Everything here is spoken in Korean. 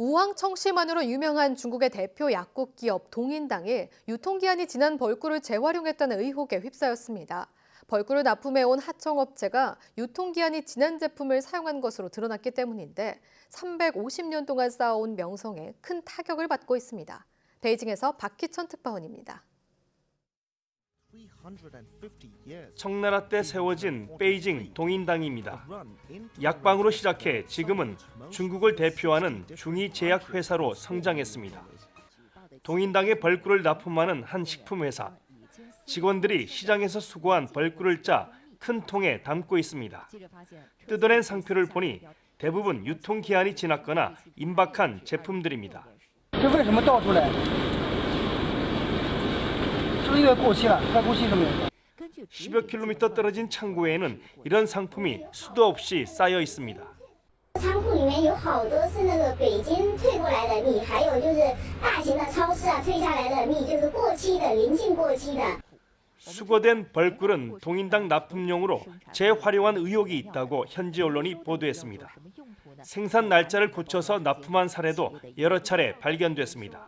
우황 청심환으로 유명한 중국의 대표 약국 기업 동인당이 유통기한이 지난 벌꿀을 재활용했다는 의혹에 휩싸였습니다. 벌꿀을 납품해온 하청업체가 유통기한이 지난 제품을 사용한 것으로 드러났기 때문인데 350년 동안 쌓아온 명성에 큰 타격을 받고 있습니다. 베이징에서 박희천 특파원입니다. 청나라 때 세워진 베이징 동인당입니다. 약방으로 시작해 지금은 중국을 대표하는 중위 제약 회사로 성장했습니다. 동인당의 벌꿀을 납품하는 한 식품 회사. 직원들이 시장에서 수거한 벌꿀을 짜 큰 통에 담고 있습니다. 뜯어낸 상표를 보니 대부분 유통 기한이 지났거나 임박한 제품들입니다. 这为什么倒出来？是不是因为过期了？快过期了没有？ 10여 킬로미터 떨어진 창고에는 이런 상품이 수도 없이 쌓여 있습니다. 仓库里面有好多是那个北京退过来的米，还有就是大型的超市啊退下来的米，就是过期的、临近过期的。 수거된 벌꿀은 동인당 납품용으로 재활용한 의혹이 있다고 현지 언론이 보도했습니다. 생산 날짜를 고쳐서 납품한 사례도 여러 차례 발견됐습니다.